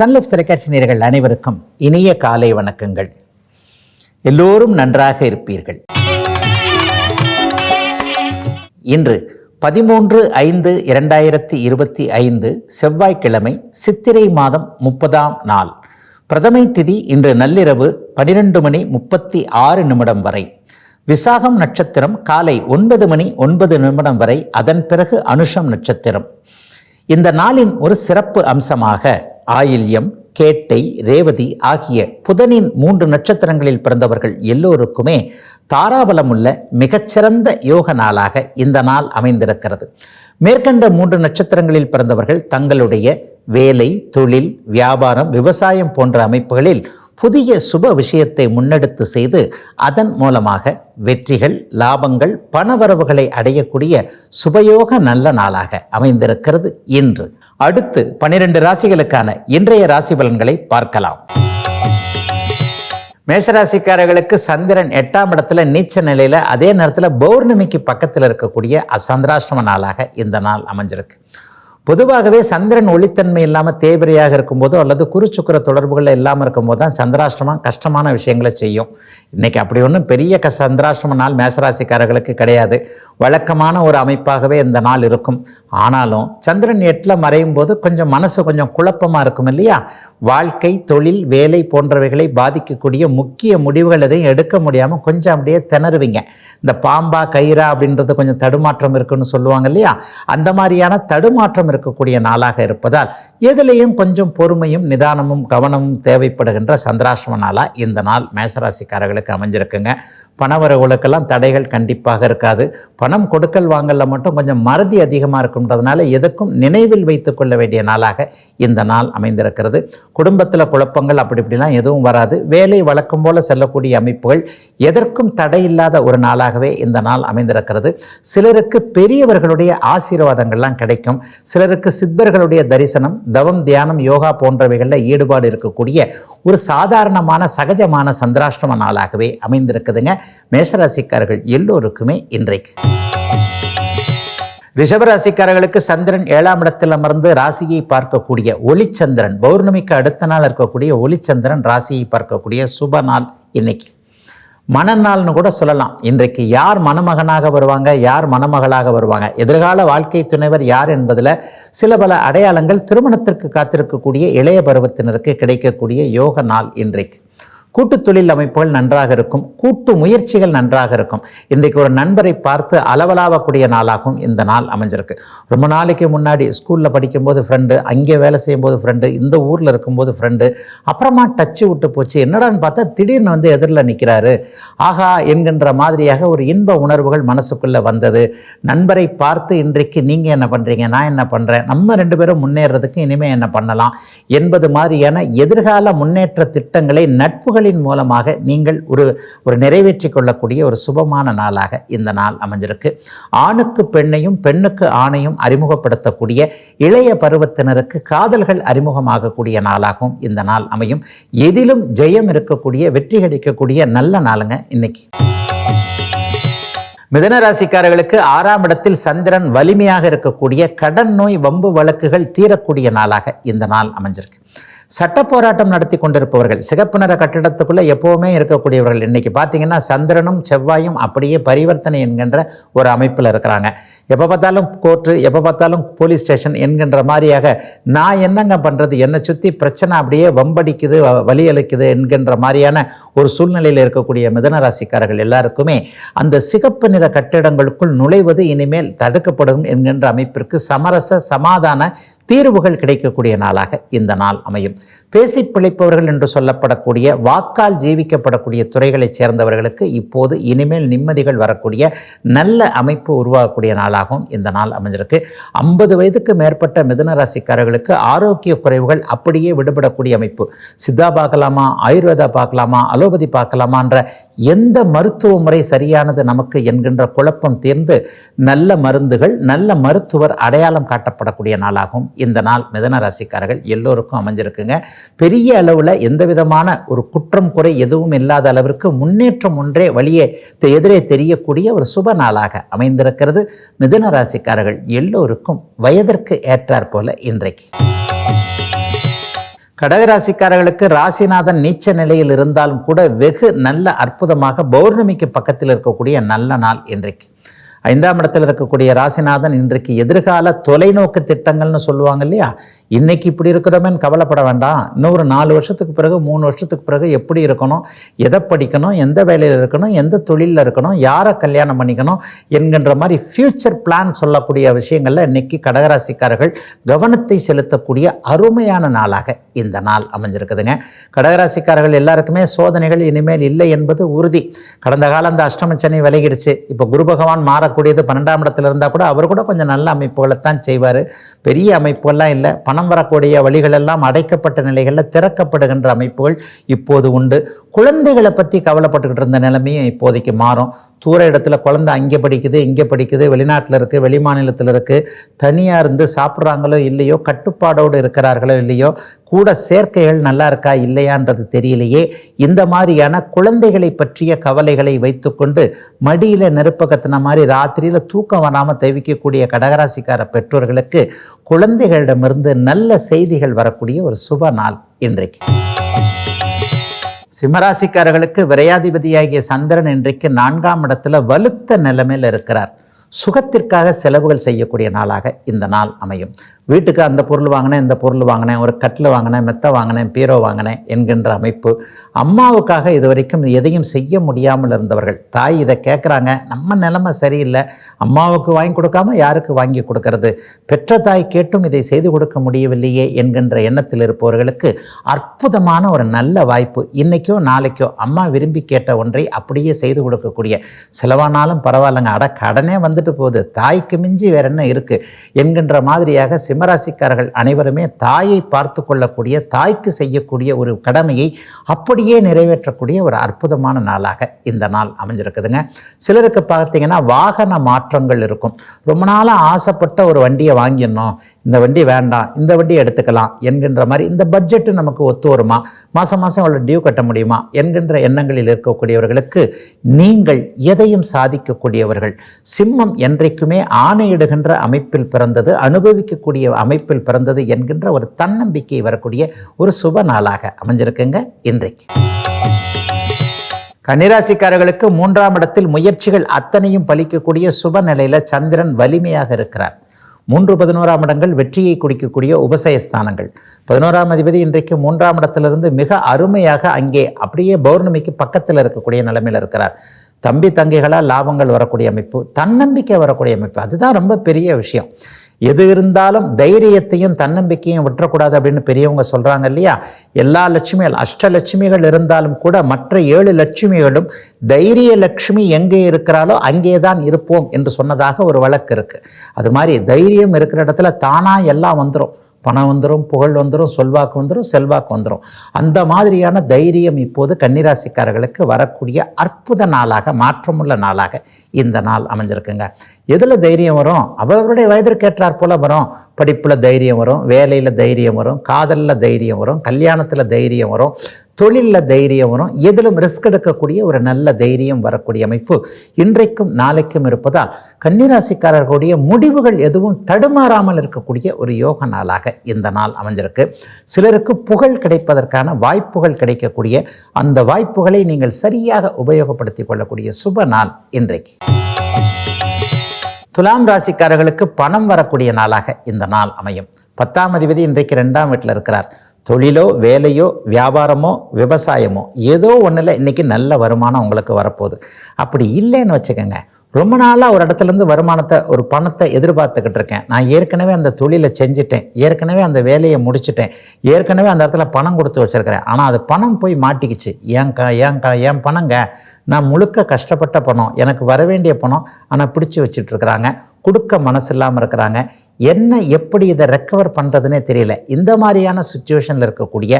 Sun Life தொலைக்காட்சி நேயர்கள் அனைவருக்கும் இனிய காலை வணக்கங்கள். எல்லோரும் நன்றாக இருப்பீர்கள். இன்று பதிமூன்று ஐந்து இரண்டாயிரத்தி இருபத்தி ஐந்து செவ்வாய்க்கிழமை சித்திரை மாதம் முப்பதாம் நாள். பிரதமை திதி இன்று நள்ளிரவு பனிரெண்டு மணி முப்பத்தி ஆறு நிமிடம் வரை. விசாகம் நட்சத்திரம் காலை ஒன்பது மணி ஒன்பது நிமிடம் வரை அதன் பிறகு அனுஷம் நட்சத்திரம். இந்த நாளின் ஒரு சிறப்பு அம்சமாக ஆயில்யம் கேட்டை ரேவதி ஆகிய புதனின் மூன்று நட்சத்திரங்களில் பிறந்தவர்கள் எல்லோருக்குமே தாராபலமுள்ள மிகச்சிறந்த யோக நாளாக இந்த நாள் அமைந்திருக்கிறது. மேற்கண்ட மூன்று நட்சத்திரங்களில் பிறந்தவர்கள் தங்களுடைய வேலை தொழில் வியாபாரம் விவசாயம் போன்ற அமைப்புகளில் புதிய சுப விஷயத்தை முன்னெடுத்து செய்து அதன் மூலமாக வெற்றிகள் லாபங்கள் பணவரவுகளை அடையக்கூடிய சுபயோக நல்ல நாளாக அமைந்திருக்கிறது இன்று. அடுத்து பனிரெண்டு ராசிகளுக்கான இன்றைய ராசி பலன்களை பார்க்கலாம். மேஷராசிக்காரர்களுக்கு சந்திரன் எட்டாம் இடத்துல நீச்ச நிலையில் அதே நேரத்தில் பௌர்ணமிக்கு பக்கத்தில் இருக்கக்கூடிய அசந்திராஷ்டம நாளாக இந்த நாள் அமைஞ்சிருக்கு. பொதுவாகவே சந்திரன் ஒளித்தன்மை இல்லாமல் தேய்பிரையாக இருக்கும்போதோ அல்லது குறுச்சுக்குற தொடர்புகள் இல்லாமல் இருக்கும்போது தான் சந்திராஷ்டமம் கஷ்டமான விஷயங்களை செய்யும். இன்றைக்கி அப்படி ஒன்றும் பெரிய க சந்திராஷ்டம நாள் மேசராசிக்காரர்களுக்கு கிடையாது. வழக்கமான ஒரு அமைப்பாகவே இந்த நாள் இருக்கும். ஆனாலும் சந்திரன் எட்டில் மறையும் போது கொஞ்சம் மனசு கொஞ்சம் குழப்பமாக இருக்கும் இல்லையா? வாழ்க்கை தொழில் வேலை போன்றவைகளை பாதிக்கக்கூடிய முக்கிய முடிவுகள் எதையும் எடுக்க முடியாமல் கொஞ்சம் அப்படியே திணறுவீங்க. இந்த பாம்பா கயிறா அப்படின்றது கொஞ்சம் தடுமாற்றம் இருக்குன்னு சொல்லுவாங்க இல்லையா? அந்த மாதிரியான தடுமாற்றம் இருக்கக்கூடிய நாளாக இருப்பதால் எதுலேயும் கொஞ்சம் பொறுமையும் நிதானமும் கவனமும் தேவைப்படுகின்ற சந்திராசிரம நாளாக இந்த நாள் மேசராசிக்காரர்களுக்கு அமைஞ்சிருக்குங்க. பணவரவுகளுக்கெல்லாம் தடைகள் கண்டிப்பாக இருக்காது. பணம் கொடுக்கல் வாங்கலில் மட்டும் கொஞ்சம் மறதி அதிகமாக இருக்குன்றதுனால எதுக்கும் நினைவில் வைத்து கொள்ள வேண்டிய நாளாக இந்த நாள் அமைந்திருக்கிறது. குடும்பத்தில் குழப்பங்கள் அப்படி இப்படிலாம் எதுவும் வராது. வேலை வழக்கம் போல செல்லக்கூடிய அமைப்புகள் எதற்கும் தடை இல்லாத ஒரு நாளாகவே இந்த நாள் அமைந்திருக்கிறது. சிலருக்கு பெரியவர்களுடைய ஆசீர்வாதங்கள்லாம் கிடைக்கும். சிலருக்கு சித்தர்களுடைய தரிசனம் தவம் தியானம் யோகா போன்றவைகளில் ஈடுபாடு இருக்கக்கூடிய ஒரு சாதாரணமான சகஜமான சந்திராஷ்டிரம நாளாகவே அமைந்திருக்குதுங்க. மேசராசிக்காரர்கள் எல்லோருக்குமே இன்றைக்கு. ரிஷபராசிக்காரர்களுக்கு சந்திரன் ஏழாம் இடத்தில் அமர்ந்து ராசியை பார்க்கக்கூடிய ஒளிச்சந்திரன் பௌர்ணமிக்கு அடுத்த நாள் இருக்கக்கூடிய ஒளிச்சந்திரன் ராசியை பார்க்கக்கூடிய சுப நாள் இன்னைக்கு. மணநாள்னு கூட சொல்லலாம். இன்றைக்கு யார் மணமகனாக வருவாங்க யார் மணமகளாக வருவாங்க? எதிர்கால வாழ்க்கை துணைவர் யார் என்பதில் சில பல அடையாளங்கள் திருமணத்திற்கு காத்திருக்கக்கூடிய இளைய பருவத்தினருக்கு கிடைக்கக்கூடிய யோக நாள் இன்றைக்கு. கூட்டு தொழில் அமைப்புகள் நன்றாக இருக்கும். கூட்டு முயற்சிகள் நன்றாக இருக்கும். இன்றைக்கு ஒரு நண்பரை பார்த்து அளவலாவக்கூடிய நாளாகவும் இந்த நாள் அமைஞ்சிருக்கு. ரொம்ப நாளைக்கு முன்னாடி ஸ்கூலில் படிக்கும்போது ஃப்ரெண்டு அங்கே வேலை செய்யும்போது ஃப்ரெண்டு இந்த ஊரில் இருக்கும்போது ஃப்ரெண்டு அப்புறமா டச்சு விட்டு போச்சு. என்னடான்னு பார்த்தா திடீர்னு வந்து எதிரில் நிற்கிறாரு ஆஹா என்கின்ற மாதிரியாக ஒரு இன்ப உணர்வுகள் மனசுக்குள்ளே வந்தது. நண்பரை பார்த்து இன்றைக்கு நீங்கள் என்ன பண்ணுறீங்க நான் என்ன பண்ணுறேன் நம்ம ரெண்டு பேரும் முன்னேறதுக்கு இனிமேல் என்ன பண்ணலாம்? என்பது மாதிரியான எதிர்கால முன்னேற்ற திட்டங்களை நட்புகள் நட்புகளின் மூலமாக நீங்கள் ஒரு ஒரு நிறைவேற்றி கொள்ளக்கூடிய ஒரு சுபமான நாளாக இந்த நாள் அமைஞ்சிருக்கு. ஆணுக்கு பெண்ணையும் பெண்ணுக்கு ஆணையும் அறிமுகப்படுத்தக்கூடிய இளைய பருவத்தினருக்கு காதல்கள் அறிமுகமாகக்கூடிய நாளாகவும் இந்த நாள் அமையும். எதிலும் ஜெயம் இருக்கக்கூடிய வெற்றி கிடைக்கக்கூடிய நல்ல நாளுங்க இன்னைக்கு. மிதன ராசிக்காரர்களுக்கு ஆறாம் இடத்தில் சந்திரன் வலிமையாக இருக்கக்கூடிய கடன் நோய் வம்பு வழக்குகள் தீரக்கூடிய நாளாக இந்த நாள் அமைஞ்சிருக்கு. சட்ட போராட்டம் நடத்தி கொண்டிருப்பவர்கள் சிகப்பு நிற கட்டிடத்துக்குள்ளே எப்போவுமே இருக்கக்கூடியவர்கள். இன்றைக்கி பார்த்தீங்கன்னா சந்திரனும் செவ்வாயும் அப்படியே பரிவர்த்தனை என்கின்ற ஒரு அமைப்பில் இருக்கிறாங்க. எப்போ பார்த்தாலும் கோர்ட்டு எப்போ பார்த்தாலும் போலீஸ் ஸ்டேஷன் என்கின்ற மாதிரியாக நான் என்னங்க பண்ணுறது என்னை சுற்றி பிரச்சனை அப்படியே வம்படிக்குது வ- வலி அளிக்குது என்கின்ற மாதிரியான ஒரு சூழ்நிலையில் இருக்கக்கூடிய மிதன ராசிக்காரர்கள் எல்லாருக்குமே அந்த சிகப்பு நிற கட்டிடங்களுக்குள் நுழைவது இனிமேல் தடுக்கப்படும் என்கின்ற அமைப்பிற்கு சமரச சமாதான தீர்வுகள் கிடைக்கக்கூடிய நாளாக இந்த நாள் அமையும். பேசி பிழைப்பவர்கள் என்று சொல்லப்படக்கூடிய வாக்கால் ஜீவிக்கப்படக்கூடிய துறைகளைச் சேர்ந்தவர்களுக்கு இப்போது இனிமேல் நிம்மதிகள் வரக்கூடிய நல்ல அமைப்பு உருவாகக்கூடிய நாளாக நாளாகவும் இந்த நாள் அமைஞ்சிருக்கு. ஐம்பது வயதுக்கு மேற்பட்ட மிதன ராசிக்காரர்களுக்கு ஆரோக்கிய குறைவுகள் அப்படியே விடுபடக்கூடிய அமைப்பு. சித்தா பார்க்கலாமா? ஆயுர்வேதா பார்க்கலாமா? அலோபதி பார்க்கலாமான்ற எந்த மருத்துவ முறை சரியானது நமக்கு என்கின்ற குழப்பம் தீர்ந்து நல்ல மருந்துகள் நல்ல மருத்துவர் அடையாளம் காட்டப்படக்கூடிய நாளாகும் இந்த நாள் மிதன ராசிக்காரர்கள் எல்லோருக்கும் அமைஞ்சிருக்குங்க. பெரிய அளவில் எந்த விதமான ஒரு குற்றம் குறை எதுவும் இல்லாத அளவிற்கு முன்னேற்றம் ஒன்றே வழியே எதிரே தெரியக்கூடிய ஒரு சுப நாளாக அமைந்திருக்கிறது. மிதுன ராசிக்காரர்கள் எல்லோருக்கும் வயதிற்கு ஏற்றாற் போல இன்றைக்கு. கடகராசிக்காரர்களுக்கு ராசிநாதன் நீச்ச நிலையில் இருந்தாலும் கூட வெகு நல்ல அற்புதமாக பௌர்ணமிக்கு பக்கத்தில் இருக்கக்கூடிய நல்ல நாள் இன்றைக்கு. ஐந்தாம் இடத்தில் இருக்கக்கூடிய ராசிநாதன் இன்றைக்கு எதிர்கால தொலைநோக்கு திட்டங்கள்னு சொல்லுவாங்க இல்லையா? இன்னைக்கு இப்படி இருக்கிறோமேன்னு கவலைப்பட வேண்டாம். இன்னொரு நாலு வருஷத்துக்கு பிறகு மூணு வருஷத்துக்கு பிறகு எப்படி இருக்கணும் எதை படிக்கணும் எந்த வேலையில் இருக்கணும் எந்த தொழிலில் இருக்கணும் யாரை கல்யாணம் பண்ணிக்கணும் என்கின்ற மாதிரி ஃப்யூச்சர் பிளான் சொல்லக்கூடிய விஷயங்களில் இன்னைக்கு கடகராசிக்காரர்கள் கவனத்தை செலுத்தக்கூடிய அருமையான நாளாக இந்த நாள் அமைஞ்சிருக்குதுங்க. கடகராசிக்காரர்கள் எல்லாருக்குமே சோதனைகள் இனிமேல் இல்லை என்பது உறுதி. கடந்த காலம் அந்த அஷ்டமச்சனை விலகிடுச்சு. இப்போ குரு பகவான் மாறக்கூடியது பன்னெண்டாம் இடத்துல இருந்தால் கூட அவர் கூட கொஞ்சம் நல்ல அமைப்புகளை தான் செய்வார். பெரிய அமைப்புகள்லாம் இல்லை. பணம் வரக்கூடிய வழிகளெல்லாம் அடைக்கப்பட்ட நிலைகளில் திறக்கப்படுகின்ற அமைப்புகள் இப்போது உண்டு. குழந்தைகளை பற்றி கவலைப்பட்டுக்கிட்டு இருந்த நிலைமையும் இப்போதைக்கு மாறும். தூர இடத்துல குழந்தை அங்கே படிக்குது இங்கே படிக்குது வெளிநாட்டில் இருக்குது வெளி மாநிலத்தில் இருக்குது தனியாக இருந்து சாப்பிட்றாங்களோ இல்லையோ கட்டுப்பாடோடு இருக்கிறார்களோ இல்லையோ கூட சேர்க்கைகள் நல்லா இருக்கா இல்லையான்றது தெரியலையே. இந்த மாதிரியான குழந்தைகளை பற்றிய கவலைகளை வைத்துக்கொண்டு மடியில் நெருப்ப கத்தின மாதிரி ராத்திரியில் தூக்கம் வராமல் தவிக்கக்கூடிய கடகராசிக்கார பெற்றோர்களுக்கு குழந்தைகளிடமிருந்து நல்ல செய்திகள் வரக்கூடிய ஒரு சுப நாள் இன்றைக்கு. சிம்மராசிக்காரர்களுக்கு விரையாதிபதியாகிய சந்திரன் இன்றைக்கு நான்காம் இடத்துல வலுத்த நிலைமையில் இருக்கிறார். சுகத்திற்காக செலவுகள் செய்யக்கூடிய நாளாக இந்த நாள் அமையும். வீட்டுக்கு அந்த பொருள் வாங்கினேன் இந்த பொருள் வாங்கினேன் ஒரு கட்டில் வாங்கினேன் மெத்த வாங்கினேன் பீரோ வாங்கினேன் என்கின்ற அமைப்பு. அம்மாவுக்காக இது வரைக்கும் எதையும் செய்ய முடியாமல் இருந்தவர்கள். தாய் இதை கேட்குறாங்க நம்ம நிலைமை சரியில்லை. அம்மாவுக்கு வாங்கி கொடுக்காம யாருக்கு வாங்கி கொடுக்கறது? பெற்ற தாய் கேட்டும் இதை செய்து கொடுக்க முடியவில்லையே என்கின்ற எண்ணத்தில் இருப்பவர்களுக்கு அற்புதமான ஒரு நல்ல வாய்ப்பு. இன்றைக்கோ நாளைக்கோ அம்மா விரும்பி கேட்ட ஒன்றை அப்படியே செய்து கொடுக்கக்கூடிய செலவானாலும் பரவாயில்லைங்க. அட கடனே வந்துட்டு போகுது. தாய்க்கு மிஞ்சி வேற என்ன இருக்குது என்கின்ற மாதிரியாக சிம்மராசிக்காரர்கள் அனைவருமே தாயை பார்த்து கொள்ளக்கூடிய தாய்க்கு செய்யக்கூடிய ஒரு கடமையை அப்படியே நிறைவேற்றக்கூடிய ஒரு அற்புதமான நாளாக இந்த நாள் அமைஞ்சிருக்குதுங்க. சிலருக்கு பார்த்தீங்கன்னா வாகன மாற்றங்கள் இருக்கும். ரொம்ப நாளாக ஆசைப்பட்ட ஒரு வண்டியை வாங்கிடணும். இந்த வண்டி வேண்டாம் இந்த வண்டி எடுத்துக்கலாம் என்கின்ற மாதிரி இந்த பட்ஜெட்டு நமக்கு ஒத்து வருமா? மாதம் மாதம் அவ்வளோ டியூ கட்ட முடியுமா? என்கின்ற எண்ணங்களில் இருக்கக்கூடியவர்களுக்கு நீங்கள் எதையும் சாதிக்கக்கூடியவர்கள். சிம்மம் என்றைக்குமே ஆணையிடுகின்ற அமைப்பில் பிறந்தது அனுபவிக்கக்கூடிய இருக்கக்கூடிய அமைப்பில் பிறந்தது என்கின்ற ஒரு தன்னம்பிக்கை வரக்கூடிய ஒரு சுப நாளாக அமைஞ்சிருக்குங்க இன்றைக்கு. கன்னிராசிக்காரர்களுக்கு மூன்றாம் இடத்தில் முயற்சிகள் அத்தனையும் பலிக்கக்கூடிய சுப நிலையில சந்திரன் வலிமையாக இருக்கிறார். மூன்று பதினோராம் இடங்கள் வெற்றியை குடிக்கக்கூடிய உபசயஸ்தானங்கள். பதினோராம் அதிபதி இன்றைக்கு மூன்றாம் இடத்திலிருந்து மிக அருமையாக அங்கே அப்படியே பௌர்ணமிக்கு பக்கத்தில் இருக்கக்கூடிய நிலைமையில் இருக்கிறார். தம்பி தங்கைகளால் லாபங்கள் வரக்கூடிய அமைப்பு தன்னம்பிக்கை வரக்கூடிய அமைப்பு அதுதான் ரொம்ப பெரிய விஷயம். எது இருந்தாலும் தைரியத்தையும் தன்னம்பிக்கையும் விட்டுறக்கூடாது அப்படின்னு பெரியவங்க சொல்கிறாங்க இல்லையா? எல்லா லட்சுமிகள் அஷ்டலட்சுமிகள் இருந்தாலும் கூட மற்ற ஏழு லட்சுமிகளும் தைரிய லட்சுமி எங்கே இருக்கிறாலோ அங்கே தான் இருப்போம் என்று சொன்னதாக ஒரு வழக்கு இருக்குது அது மாதிரி தைரியம் இருக்கிற இடத்துல தானாக எல்லாம் வந்துடும் பணம் வந்துடும் புகழ் வந்துடும் சொல்வாக்கு வந்துடும் செல்வாக்கு வந்துடும் அந்த மாதிரியான தைரியம் இப்போது கன்னிராசிக்காரர்களுக்கு வரக்கூடிய அற்புத நாளாக மாற்றமுள்ள நாளாக இந்த நாள் அமைஞ்சிருக்குங்க. எதில் தைரியம் வரும்? அவரவருடைய வயதிற்கு ஏற்றாற் போல வரும். படிப்பில் தைரியம் வரும் வேலையில் தைரியம் வரும் காதலில் தைரியம் வரும் கல்யாணத்தில் தைரியம் வரும் தொழிலில் தைரியம் வரும். எதிலும் ரிஸ்க் எடுக்கக்கூடிய ஒரு நல்ல தைரியம் வரக்கூடிய அமைப்பு இன்றைக்கும் நாளைக்கும் இருப்பதால் கன்னிராசிக்காரர்களுடைய முடிவுகள் எதுவும் தடுமாறாமல் இருக்கக்கூடிய ஒரு யோக நாளாக இந்த நாள் அமைஞ்சிருக்கு. சிலருக்கு புகழ் கிடைப்பதற்கான வாய்ப்புகள் கிடைக்கக்கூடிய அந்த வாய்ப்புகளை நீங்கள் சரியாக உபயோகப்படுத்திக் கொள்ளக்கூடிய சுப நாள் இன்றைக்கு. துலாம் ராசிக்காரர்களுக்கு பணம் வரக்கூடிய நாளாக இந்த நாள் அமையும். பத்தாம் அதிபதி இன்றைக்கு ரெண்டாம் வீட்டில் இருக்கிறார். தொழிலோ வேலையோ வியாபாரமோ விவசாயமோ ஏதோ ஒன்றில் இன்றைக்கி நல்ல வருமானம் உங்களுக்கு வரப்போகுது. அப்படி இல்லைன்னு வச்சுக்கோங்க. ரொம்ப நாளாக ஒரு இடத்துலேருந்து வருமானத்தை ஒரு பணத்தை எதிர்பார்த்துக்கிட்டு இருக்கேன். நான் ஏற்கனவே அந்த தொழிலை செஞ்சுட்டேன். ஏற்கனவே அந்த வேலையை முடிச்சிட்டேன். ஏற்கனவே அந்த இடத்துல பணம் கொடுத்து வச்சுருக்கிறேன். ஆனால் அது பணம் போய் மாட்டிக்கிச்சு. ஏங்கா ஏங்கா ஏன் பணங்க? நான் முழுக்க கஷ்டப்பட்ட பணம். எனக்கு வர வேண்டிய பணம் ஆனால் பிடிச்சி வச்சிட்ருக்குறாங்க கொடுக்க மனசு இல்லாமல் இருக்கிறாங்க. என்ன எப்படி இதை ரெக்கவர் பண்ணுறதுனே தெரியல. இந்த மாதிரியான சுச்சுவேஷனில் இருக்கக்கூடிய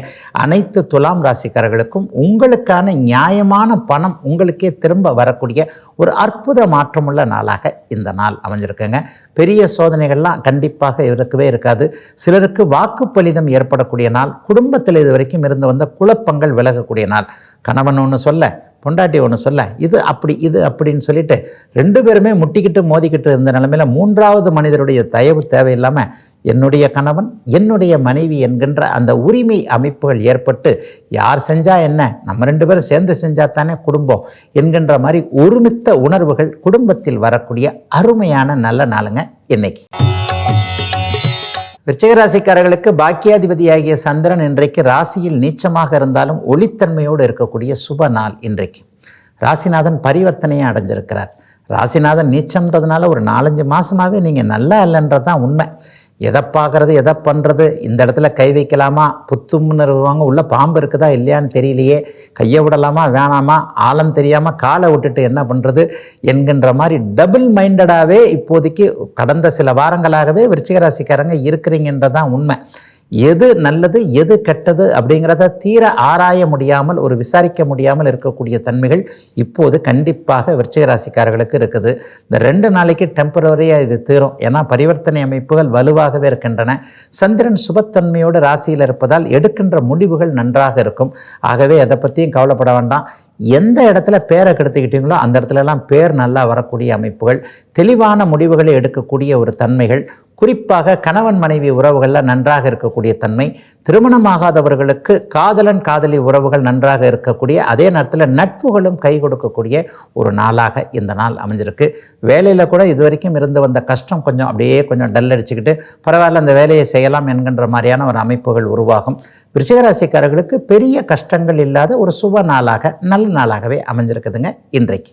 அனைத்து துலாம் ராசிக்காரர்களுக்கும் உங்களுக்கான நியாயமான பணம் உங்களுக்கே திரும்ப வரக்கூடிய ஒரு அற்புத மாற்றமுள்ள நாளாக இந்த நாள் அமைஞ்சிருக்குங்க. பெரிய சோதனைகள்லாம் கண்டிப்பாக இருக்கவே இருக்காது. சிலருக்கு வாக்குப்பலிதம் ஏற்படக்கூடிய நாள் குடும்பத்தில் இது வரைக்கும் இருந்து வந்த குழப்பங்கள் விலகக்கூடிய நாள். கணவன் ஒன்று சொல்ல பொண்டாட்டி ஒன்று சொல்ல இது அப்படி இது அப்படின்னு சொல்லிட்டு ரெண்டு பேருமே முட்டிக்கிட்டு மோதிக்கிட்டு இருந்த நிலமையில் மூன்றாவது மனிதருடைய தயவு தேவையில்லாமல் என்னுடைய கணவன் என்னுடைய மனைவி என்கின்ற அந்த உரிமை அமைப்புகள் ஏற்பட்டு யார் செஞ்சால் என்ன நம்ம ரெண்டு பேரும் சேர்ந்து செஞ்சால் தானே குடும்பம் என்கின்ற மாதிரி ஒருமித்த உணர்வுகள் குடும்பத்தில் வரக்கூடிய அருமையான நல்ல நாளுங்க இன்னைக்கு. விருச்சிகராசிக்காரர்களுக்கு பாக்கியாதிபதியாகிய சந்திரன் இன்றைக்கு ராசியில் நீச்சமாக இருந்தாலும் ஒளித்தன்மையோடு இருக்கக்கூடிய சுப நாள் இன்றைக்கு. ராசிநாதன் பரிவர்த்தனையை அடைஞ்சிருக்கிறார். ராசிநாதன் நீச்சம்ன்றதுனால ஒரு நாலஞ்சு மாதமாகவே நீங்கள் நல்லா இல்லைன்றது தான் உண்மை. எதை பார்க்குறது எதை பண்ணுறது இந்த இடத்துல கை வைக்கலாமா புத்தும்னு வருவாங்க உள்ள பாம்பு இருக்குதா இல்லையான்னு தெரியலையே கையை விடலாமா வேணாமா ஆழம் தெரியாமல் காலை விட்டுட்டு என்ன பண்ணுறது என்கின்ற மாதிரி டபுள் மைண்டடாகவே இப்போதைக்கு கடந்த சில வாரங்களாகவே விருச்சிகராசிக்காரங்க இருக்கிறீங்கன்றது இருக்கிறீங்கன்றதான் உண்மை. எது நல்லது எது கெட்டது அப்படிங்கிறத தீர ஆராய முடியாமல் ஒரு விசாரிக்க முடியாமல் இருக்கக்கூடிய தன்மைகள் இப்போது கண்டிப்பாக விருச்சிக ராசிக்காரர்களுக்கு இருக்குது. இந்த ரெண்டு நாளைக்கு டெம்பரவரியாக இது தீரும். ஏன்னா பரிவர்த்தனை அமைப்புகள் வலுவாகவே இருக்கின்றன. சந்திரன் சுபத்தன்மையோடு ராசியில் இருப்பதால் எடுக்கின்ற முடிவுகள் நன்றாக இருக்கும். ஆகவே அதை பற்றியும் கவலைப்பட வேண்டாம். எந்த இடத்துல பேரை கெடுத்துக்கிட்டீங்களோ அந்த இடத்துலலாம் பேர் நல்லா வரக்கூடிய அமைப்புகள் தெளிவான முடிவுகளை எடுக்கக்கூடிய ஒரு தன்மைகள் குறிப்பாக கணவன் மனைவி உறவுகளில் நன்றாக இருக்கக்கூடிய தன்மை திருமணமாகாதவர்களுக்கு காதலன் காதலி உறவுகள் நன்றாக இருக்கக்கூடிய அதே நேரத்தில் நட்புகளும் கை கொடுக்கக்கூடிய ஒரு நாளாக இந்த நாள் அமைஞ்சிருக்கு. வேலையில் கூட இது வரைக்கும் இருந்து வந்த கஷ்டம் கொஞ்சம் அப்படியே கொஞ்சம் டல் அடிச்சுக்கிட்டு பரவாயில்ல அந்த வேலையை செய்யலாம் என்கின்ற மாதிரியான ஒரு அமைப்புகள் உருவாகும். விருச்சிகராசிக்காரர்களுக்கு பெரிய கஷ்டங்கள் இல்லாத ஒரு சுப நாளாக நல்ல நாளாகவே அமைஞ்சிருக்குதுங்க இன்றைக்கு.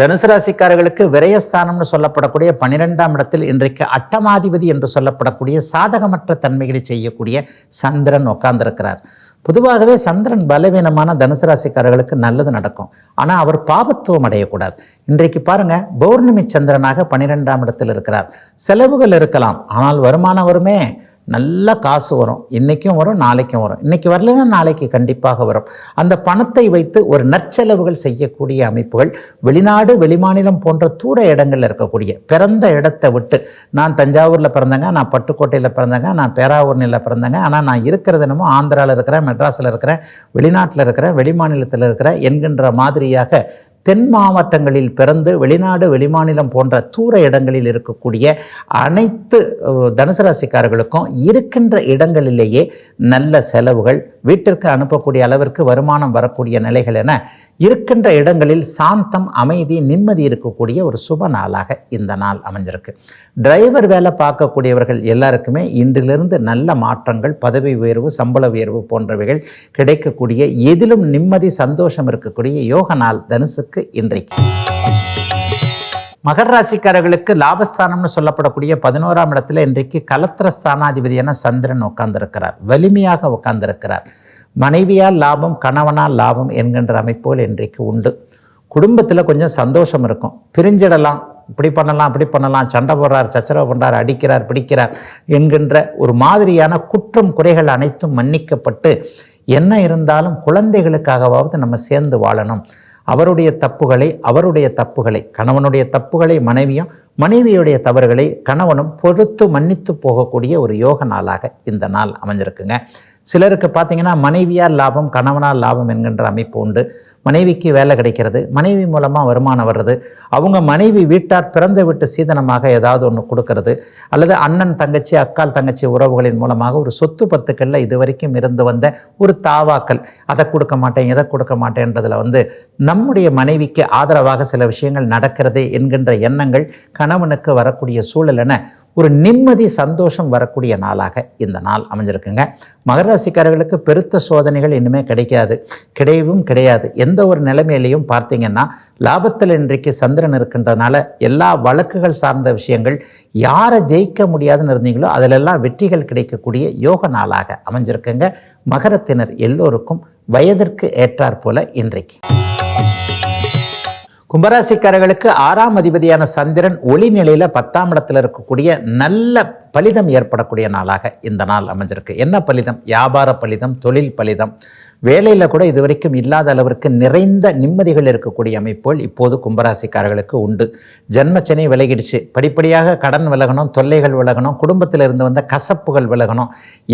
தனுசு ராசிக்காரர்களுக்கு விரயஸ்தானம்னு சொல்லப்படக்கூடிய பன்னிரெண்டாம் இடத்தில் இன்றைக்கு அட்டமாதிபதி என்று சொல்லப்படக்கூடிய சாதகமற்ற தன்மைகளை செய்யக்கூடிய சந்திரன் உட்கார்ந்திருக்கிறார் பொதுவாகவே சந்திரன் பலவீனமான தனுசு ராசிக்காரர்களுக்கு நல்லது நடக்கும். ஆனால் அவர் பாபத்துவம் அடையக்கூடாது. இன்றைக்கு பாருங்க பௌர்ணமி சந்திரனாக பன்னிரெண்டாம் இடத்தில் இருக்கிறார். செலவுகள் இருக்கலாம் ஆனால் வருமானம் வருமே. நல்ல காசு வரும். இன்றைக்கும் வரும் நாளைக்கும் வரும். இன்றைக்கி வரலைன்னா நாளைக்கு கண்டிப்பாக வரும். அந்த பணத்தை வைத்து ஒரு நற்செலவுகள் செய்யக்கூடிய அமைப்புகள் வெளிநாடு வெளிமாநிலம் போன்ற தூர இடங்களில் இருக்கக்கூடிய பிறந்த இடத்தை விட்டு நான் தஞ்சாவூரில் பிறந்தேங்க நான் பட்டுக்கோட்டையில் பிறந்தேங்க நான் பேராவூர்னில் பிறந்தேங்க ஆனால் நான் இருக்கிறது என்னமோ ஆந்திராவில் இருக்கிறேன் மெட்ராஸில் இருக்கிறேன் வெளிநாட்டில் இருக்கிறேன் வெளிமாநிலத்தில் இருக்கிறேன் என்கின்ற மாதிரியாக தென் மாவட்டங்களில் பிறந்து வெளிநாடு வெளிமாநிலம் போன்ற தூர இடங்களில் இருக்கக்கூடிய அனைத்து தனுசு ராசிக்காரர்களுக்கும் இருக்கின்ற இடங்களிலேயே நல்ல செலவுகள் வீட்டிற்கு அனுப்பக்கூடிய அளவிற்கு வருமானம் வரக்கூடிய நிலைகள் என இருக்கின்ற இடங்களில் சாந்தம் அமைதி நிம்மதி இருக்கக்கூடிய ஒரு சுப நாளாக இந்த நாள் அமைஞ்சிருக்கு. டிரைவர் வேலை பார்க்கக்கூடியவர்கள் எல்லாருக்குமே இன்றிலிருந்து நல்ல மாற்றங்கள் பதவி உயர்வு சம்பள உயர்வு போன்றவைகள் கிடைக்கக்கூடிய எதிலும் நிம்மதி சந்தோஷம் இருக்கக்கூடிய யோக நாள் தனுசுக்கு இன்றைக்கு. மகர ராசிக்காரர்களுக்கு லாபஸ்தானம்னு சொல்லப்படக்கூடிய பதினோராம் இடத்துல இன்றைக்கு கலத்திர ஸ்தானாதிபதியான சந்திரன் உட்கார்ந்திருக்கிறார். வலிமையாக உட்கார்ந்திருக்கிறார். மனைவியால் லாபம் கணவனால் லாபம் என்கின்ற அமைப்புகள் இன்றைக்கு உண்டு. குடும்பத்தில் கொஞ்சம் சந்தோஷம் இருக்கும். பிரிஞ்சிடலாம். இப்படி பண்ணலாம் அப்படி பண்ணலாம். சண்டை போடுறார் சச்சரவு பண்ணுறார் அடிக்கிறார் பிடிக்கிறார் என்கின்ற ஒரு மாதிரியான குற்றம் குறைகள் அனைத்தும் மன்னிக்கப்பட்டு என்ன இருந்தாலும் குழந்தைகளுக்காகவாவது நம்ம சேர்ந்து வாழணும். அவருடைய தப்புகளை அவருடைய தப்புகளை கணவனுடைய தப்புகளை மனைவியும் மனைவியுடைய தவறுகளை கணவனும் பொறுத்து மன்னித்து போகக்கூடிய ஒரு யோக நாளாக இந்த நாள் அமைஞ்சிருக்குங்க. சிலருக்கு பார்த்தீங்கன்னா மனைவியால் லாபம் கணவனால் லாபம் என்கின்ற அமைப்பு உண்டு. மனைவிக்கு வேலை கிடைக்கிறது மனைவி மூலமாக வருமானம் வர்றது அவங்க மனைவி வீட்டார் பிறந்த வீட்டு சீதனமாக ஏதாவது ஒன்று கொடுக்கறது அல்லது அண்ணன் தங்கச்சி அக்கால் தங்கச்சி உறவுகளின் மூலமாக ஒரு சொத்து பத்துக்களில் இது வரைக்கும் இருந்து வந்த ஒரு தாவாக்கள் அதை கொடுக்க மாட்டேன் இதை கொடுக்க மாட்டேன்றதில் வந்து நம்முடைய மனைவிக்கு ஆதரவாக சில விஷயங்கள் நடக்கிறது என்கின்ற எண்ணங்கள் கணவனுக்கு வரக்கூடிய சூழல் என ஒரு நிம்மதி சந்தோஷம் வரக்கூடிய நாளாக இந்த நாள் அமைஞ்சிருக்குங்க. மகர ராசிக்காரர்களுக்கு பெருத்த சோதனைகள் இனிமேல் கிடைக்காது. கிடையவும் கிடையாது. எந்த ஒரு நிலைமையிலையும் பார்த்தீங்கன்னா லாபத்தில் இன்றைக்கு சந்திரன் இருக்கின்றதுனால எல்லா வழக்குகள் சார்ந்த விஷயங்கள் யாரை ஜெயிக்க முடியாதுன்னு இருந்தீங்களோ அதிலெல்லாம் வெற்றிகள் கிடைக்கக்கூடிய யோக நாளாக அமைஞ்சிருக்குங்க. மகரத்தினர் எல்லோருக்கும் வயதிற்கு ஏற்றாற்போல இன்றைக்கு. கும்பராசிக்காரர்களுக்கு ஆறாம் அதிபதியான சந்திரன் ஒளி நிலையில பத்தாம் இடத்துல இருக்கக்கூடிய நல்ல பலிதம் ஏற்படக்கூடிய நாளாக இந்த நாள் அமைஞ்சிருக்கு. என்ன பலிதம்? வியாபார பலிதம் தொழில் பலிதம் வேலையில் கூட இதுவரைக்கும் இல்லாத அளவிற்கு நிறைந்த நிம்மதிகள் இருக்கக்கூடிய அமைப்புகள் இப்போது கும்பராசிக்காரர்களுக்கு உண்டு. ஜன்மச்சனை விலகிடுச்சு. படிப்படியாக கடன் விலகணும் தொல்லைகள் விலகணும் குடும்பத்தில் இருந்து வந்த கசப்புகள் விலகணும்.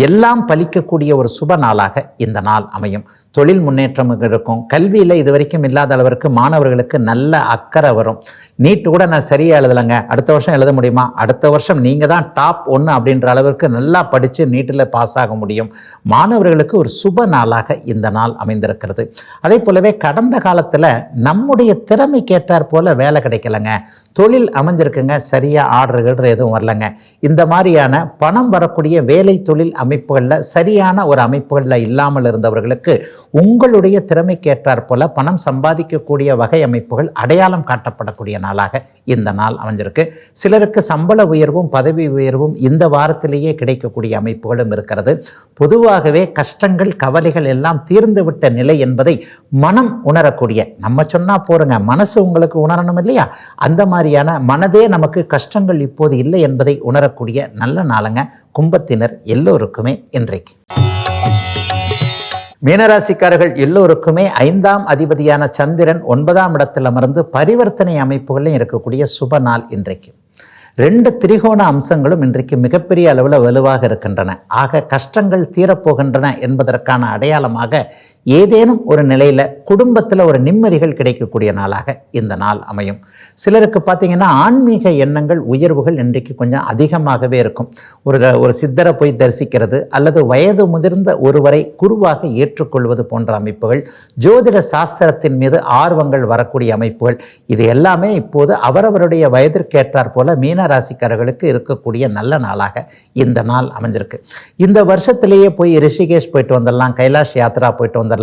எல்லாம் பலிக்கக்கூடிய ஒரு சுப நாளாக இந்த நாள் அமையும். தொழில் முன்னேற்றம் இருக்கும். கல்வியில் இதுவரைக்கும் இல்லாத அளவிற்கு மாணவர்களுக்கு நல்ல அக்கறை வரும். நீட்டு கூட நான் சரியாக எழுதலைங்க. அடுத்த வருஷம் எழுத முடியுமா? அடுத்த வருஷம் நீங்கள் தான் டாப் ஒன்று அப்படின்ற அளவிற்கு நல்லா படித்து நீட்டில் பாஸ் ஆக முடியும். மாணவர்களுக்கு ஒரு சுப நாளாக இந்த நாள் அமைந்திருக்கிறது. அதே போலவே கடந்த காலத்தில் நம்முடைய திறமைக்கேற்றாற் போல வேலை கிடைக்கலங்க. தொழில் அமைஞ்சிருக்குங்க. சரியாக ஆர்டர்கள் எதுவும் வரலங்க. இந்த மாதிரியான பணம் வரக்கூடிய வேலை தொழில் அமைப்புகளில் சரியான ஒரு அமைப்புகளில் இல்லாமல் இருந்தவர்களுக்கு உங்களுடைய திறமைக்கேற்றாற் போல பணம் சம்பாதிக்கக்கூடிய வகை அமைப்புகள் அடையாளம் காட்டப்படக்கூடிய நாளாக இந்த நாள் அமைஞ்சிருக்கு. சிலருக்கு சம்பள உயர்வும் பதவி உயர்வும் இந்த வாரத்திலேயே கிடைக்கக்கூடிய அமைப்புகளும் இருக்கிறது. பொதுவாகவே கஷ்டங்கள் கவலைகள் எல்லாம் தீர்ந்துவிட்ட நிலை என்பதை மனம் உணரக்கூடிய நம்ம சொன்னால் போருங்க மனசு உங்களுக்கு உணரணும் இல்லையா? அந்த மாதிரி மாதிரியான மனதே நமக்கு கஷ்டங்கள் இப்போது இல்லை என்பதை உணரக்கூடிய நல்ல நாளுங்க கும்பத்தினர் எல்லோருக்குமே இன்றைக்கு. மீனராசிக்காரர்கள் எல்லோருக்குமே ஐந்தாம் அதிபதியான சந்திரன் ஒன்பதாம் இடத்தில் அமர்ந்து பரிவர்த்தனை அமைப்புகளையும் இருக்கக்கூடிய சுப நாள் இன்றைக்கு. ரெண்டு திரிகோண அம்சங்களும் இன்றைக்கு மிகப்பெரிய அளவில் வலுவாக இருக்கின்றன. ஆக கஷ்டங்கள் தீரப்போகின்றன என்பதற்கான அடையாளமாக ஏதேனும் ஒரு நிலையில் குடும்பத்தில் ஒரு நிம்மதிகள் கிடைக்கக்கூடிய நாளாக இந்த நாள் அமையும். சிலருக்கு பார்த்தீங்கன்னா ஆன்மீக எண்ணங்கள் உயர்வுகள் இன்றைக்கு கொஞ்சம் அதிகமாகவே இருக்கும். ஒரு ஒரு சித்தரை போய் தரிசிக்கிறது அல்லது வயது முதிர்ந்த ஒருவரை குருவாக ஏற்றுக்கொள்வது போன்ற அமைப்புகள் ஜோதிட சாஸ்திரத்தின் மீது ஆர்வங்கள் வரக்கூடிய அமைப்புகள் இது எல்லாமே இப்போது அவரவருடைய வயதிற்கேற்றாற் போல மீன ராசிக்காரர்களுக்கு இருக்கக்கூடிய நல்ல நாளாக இந்த நாள் அமைஞ்சிருக்கு. இந்த வருஷத்திலேயே போய் ரிஷிகேஷ் போயிட்டு வந்துடலாம் கைலாஷ் யாத்ரா போயிட்டு வந்துடலாம்.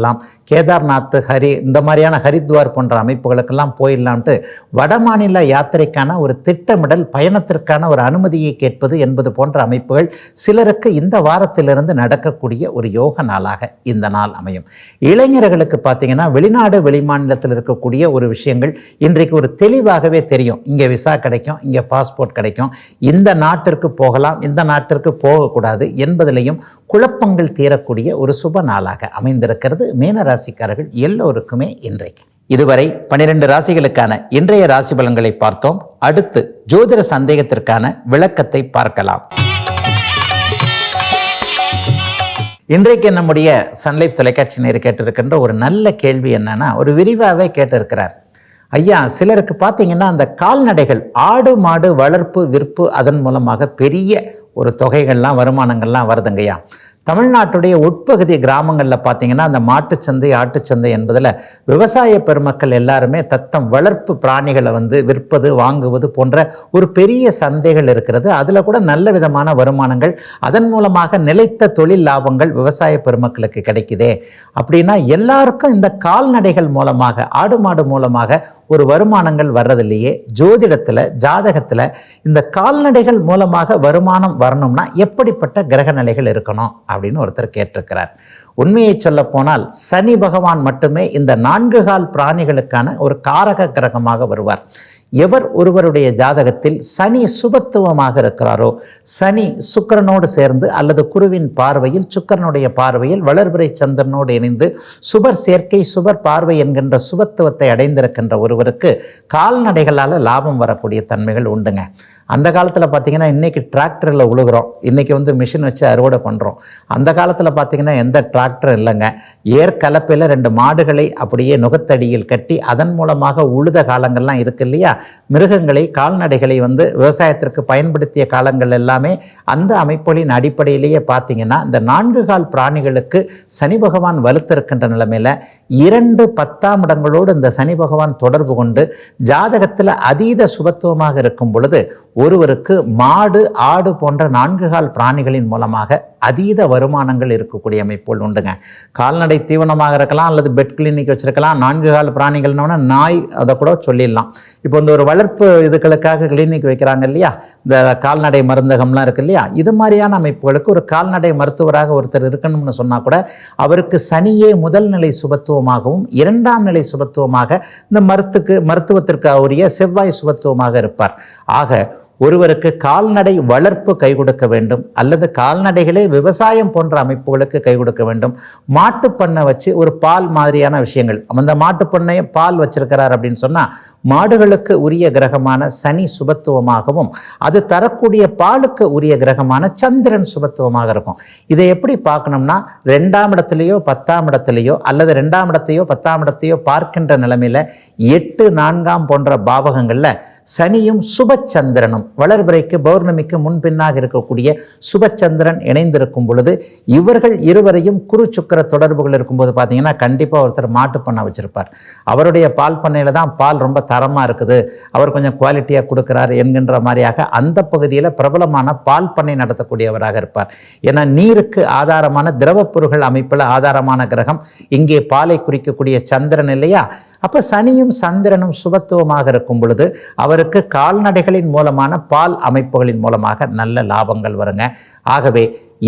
கேதார்நாத் ஹரி இந்த மாதிரியான ஹரித்வார் போன்ற அமைப்புகளுக்கெல்லாம் போயிடலாம்ட்டு வடமாநில யாத்திரைக்கான ஒரு திட்டமிடல் பயணத்திற்கான ஒரு அனுமதியை கேட்பது என்பது போன்ற அமைப்புகள் சிலருக்கு இந்த வாரத்திலிருந்து நடக்கக்கூடிய ஒரு யோக நாளாக இந்த நாள் அமையும். இளைஞர்களுக்கு பார்த்தீங்கன்னா வெளிநாடு வெளிமாநிலத்தில் இருக்கக்கூடிய ஒரு விஷயங்கள் இன்றைக்கு ஒரு தெளிவாகவே தெரியும். இங்கே விசா கிடைக்கும் இங்கே பாஸ்போர்ட் கிடைக்கும். இந்த நாட்டிற்கு போகலாம் இந்த நாட்டிற்கு போகக்கூடாது என்பதிலையும் குழப்பங்கள் தீரக்கூடிய ஒரு சுப நாளாக அமைந்திருக்கிறது. மீன ராசிக்காரர்கள் எல்லோருக்குமே இன்றைக்கு. இதுவரை பனிரெண்டு ராசிகளுக்கான இன்றைய ராசி பலன்களை பார்த்தோம். அடுத்து ஜோதிட சந்தேகத்திற்கான விளக்கத்தை பார்க்கலாம். இன்றைக்கு நம்முடைய சன்லைஃப் தொலைக்காட்சி நேர் கேட்டிருக்கின்ற ஒரு நல்ல கேள்வி என்னன்னா ஒரு விரிவாகவே கேட்டிருக்கிறார். ஐயா சிலருக்கு பார்த்தீங்கன்னா அந்த கால்நடைகள் ஆடு மாடு வளர்ப்பு விற்பு அதன் மூலமாக பெரிய ஒரு தொகைகள்லாம் வருமானங்கள்லாம் வருதுங்கய்யா. தமிழ்நாட்டுடைய உட்பகுதி கிராமங்களில் பார்த்தீங்கன்னா அந்த மாட்டுச்சந்தை ஆட்டுச்சந்தை என்பதில் விவசாய பெருமக்கள் எல்லாருமே தத்தம் வளர்ப்பு பிராணிகளை வந்து விற்பது வாங்குவது போன்ற ஒரு பெரிய சந்தைகள் இருக்கிறது. அதில் கூட நல்ல விதமான வருமானங்கள் அதன் மூலமாக நிலைத்த தொழில் லாபங்கள் விவசாய பெருமக்களுக்கு கிடைக்குதே. அப்படின்னா எல்லாருக்கும் இந்த கால்நடைகள் மூலமாக ஆடு மாடு மூலமாக ஒரு வருமானங்கள் வர்றதில்லையே. ஜோதிடத்தில் ஜாதகத்தில் இந்த கால்நடைகள் மூலமாக வருமானம் வரணும்னா எப்படிப்பட்ட கிரக நிலைகள் இருக்கணும்? அப்படின்னு ஒருத்தர் கேட்டிருக்கிறார். உண்மையை சொல்ல போனால் சனி பகவான் மட்டுமே இந்த நான்கு கால் பிராணிகளுக்கான ஒரு காரக கிரகமாக வருவார். எவர் ஒருவருடைய ஜாதகத்தில் சனி சுபத்துவமாக இருக்கிறாரோ சனி சுக்கரனோடு சேர்ந்து அல்லது குருவின் பார்வையில் சுக்கரனுடைய பார்வையில் வளர்பிறை சந்திரனோடு இணைந்து சுபர் சேர்க்கை சுபர் பார்வை என்கின்ற சுபத்துவத்தை அடைந்திருக்கின்ற ஒருவருக்கு கால்நடைகளால் லாபம் வரக்கூடிய தன்மைகள் உண்டுங்க. அந்த காலத்தில் பார்த்தீங்கன்னா இன்றைக்கி டிராக்டரில் உழுகிறோம். இன்றைக்கி வந்து மிஷின் வச்சு அறுவடை பண்ணுறோம் அந்த காலத்தில் பார்த்தீங்கன்னா எந்த டிராக்டரும் இல்லைங்க. ஏற்கலப்பையில் ரெண்டு மாடுகளை அப்படியே நுகத்தடியில் கட்டி அதன் மூலமாக உழுத காலங்கள்லாம் இருக்கு இல்லையா? மிருகங்களை கால்நடைகளை வந்து விவசாயத்திற்கு பயன்படுத்திய காலங்கள் எல்லாமே அந்த அமைப்புகளின் அடிப்படையிலேயே பார்த்தீங்கன்னா இந்த நான்கு கால் பிராணிகளுக்கு சனி பகவான் வலுத்திருக்கின்ற நிலைமையில் இரண்டு பத்தாம் இடங்களோடு இந்த சனி பகவான் தொடர்பு கொண்டு ஜாதகத்தில் அதீத சுபத்துவமாக இருக்கும் பொழுது ஒருவருக்கு மாடு ஆடு போன்ற நான்கு கால் பிராணிகளின் மூலமாக அதீத வருமானங்கள் இருக்கக்கூடிய அமைப்புகள் உண்டுங்க. கால்நடை தீவனமாக இருக்கலாம் அல்லது பெட் கிளினிக் வச்சிருக்கலாம். நான்கு கால் பிராணிகள்னோன்னா நாய் அதை கூட சொல்லிடலாம். இப்போ இந்த ஒரு வளர்ப்பு இதுகளுக்காக கிளினிக் வைக்கிறாங்க இல்லையா? இந்த கால்நடை மருந்தகம்லாம் இருக்கு இல்லையா? இது மாதிரியான அமைப்புகளுக்கு ஒரு கால்நடை மருத்துவராக ஒருத்தர் இருக்கணும்னு சொன்னால் கூட அவருக்கு சனியே முதல் நிலை சுபத்துவமாகவும் இரண்டாம் நிலை சுபத்துவமாக இந்த மருத்துக்கு மருத்துவத்திற்கு உரிய செவ்வாய் சுபத்துவமாக இருப்பார். ஆக ஒருவருக்கு கால்நடை வளர்ப்பு கை கொடுக்க வேண்டும் அல்லது கால்நடைகளே விவசாயம் போன்ற அமைப்புகளுக்கு கை கொடுக்க வேண்டும். மாட்டுப் பண்ணை வச்சு ஒரு பால் மாதிரியான விஷயங்கள். அந்த மாட்டுப் பண்ணையை பால் வச்சிருக்கிறார் அப்படின்னு சொன்னால் மாடுகளுக்கு உரிய கிரகமான சனி சுபத்துவமாகவும் அது தரக்கூடிய பாலுக்கு உரிய கிரகமான சந்திரன் சுபத்துவமாக இருக்கும். இதை எப்படி பார்க்கணும்னா ரெண்டாம் இடத்துலையோ பத்தாம் இடத்துலையோ அல்லது ரெண்டாம் இடத்தையோ பத்தாம் இடத்தையோ பார்க்கின்ற நிலைமையில் எட்டு நான்காம் போன்ற பாவகங்களில் சனியும் சுபச்சந்திரனும் வளர்பிறைக்கு பௌர்ணமிக்கு முன்பின்னாக இருக்கக்கூடிய சுபச்சந்திரன் இணைந்திருக்கும் பொழுது இவர்கள் இருவரையும் குரு சுக்கிர தொடர்புகள் இருக்கும்போது பார்த்தீங்கன்னா கண்டிப்பாக ஒருத்தர் மாட்டு பண்ணை வச்சிருப்பார். அவருடைய பால் பண்ணையில் தான் பால் ரொம்ப தரமாக இருக்குது. அவர் கொஞ்சம் குவாலிட்டியாக கொடுக்குறார் என்கின்ற மாதிரியாக அந்த பகுதியில் பிரபலமான பால் பண்ணை நடத்தக்கூடியவராக இருப்பார். ஏன்னா நீருக்கு ஆதாரமான திரவப் பொருள்கள் அமைப்பில் ஆதாரமான கிரகம். இங்கே பாலை குறிக்கக்கூடிய சந்திரன் இல்லையா? அப்போ சனியும் சந்திரனும் சுபத்துவமாக இருக்கும் பொழுது அவருக்கு கால்நடைகளின் மூலமான பால் அமைப்புகளின் மூலமாக நல்ல லாபங்கள் வருங்க. ஆகவே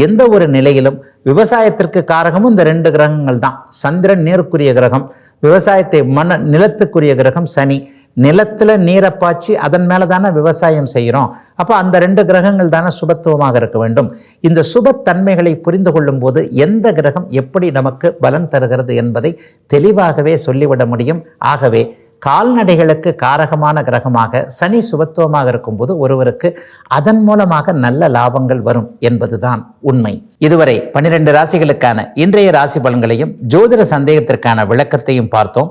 எந்த ஒரு நிலையிலும் விவசாயத்திற்கு காரகமும் இந்த ரெண்டு கிரகங்கள் தான் சந்திரன் நீருக்குரிய கிரகம் விவசாயத்தை மன நிலத்துக்குரிய கிரகம் சனி. நிலத்தில் நீரை பாய்ச்சி அதன் மேலே தானே விவசாயம் செய்கிறோம். அப்போ அந்த ரெண்டு கிரகங்கள் தானே சுபத்துவமாக இருக்க வேண்டும். இந்த சுபத்தன்மைகளை புரிந்து கொள்ளும் போது எந்த கிரகம் எப்படி நமக்கு பலன் தருகிறது என்பதை தெளிவாகவே சொல்லிவிட முடியும். ஆகவே கால்நடைகளுக்கு காரகமான கிரகமாக சனி சுபத்துவமாக இருக்கும்போது ஒருவருக்கு அதன் மூலமாக நல்ல லாபங்கள் வரும் என்பதுதான் உண்மை. இதுவரை பன்னிரண்டு ராசிகளுக்கான இன்றைய ராசி பலன்களையும் ஜோதிட சந்தேகத்திற்கான விளக்கத்தையும் பார்த்தோம்.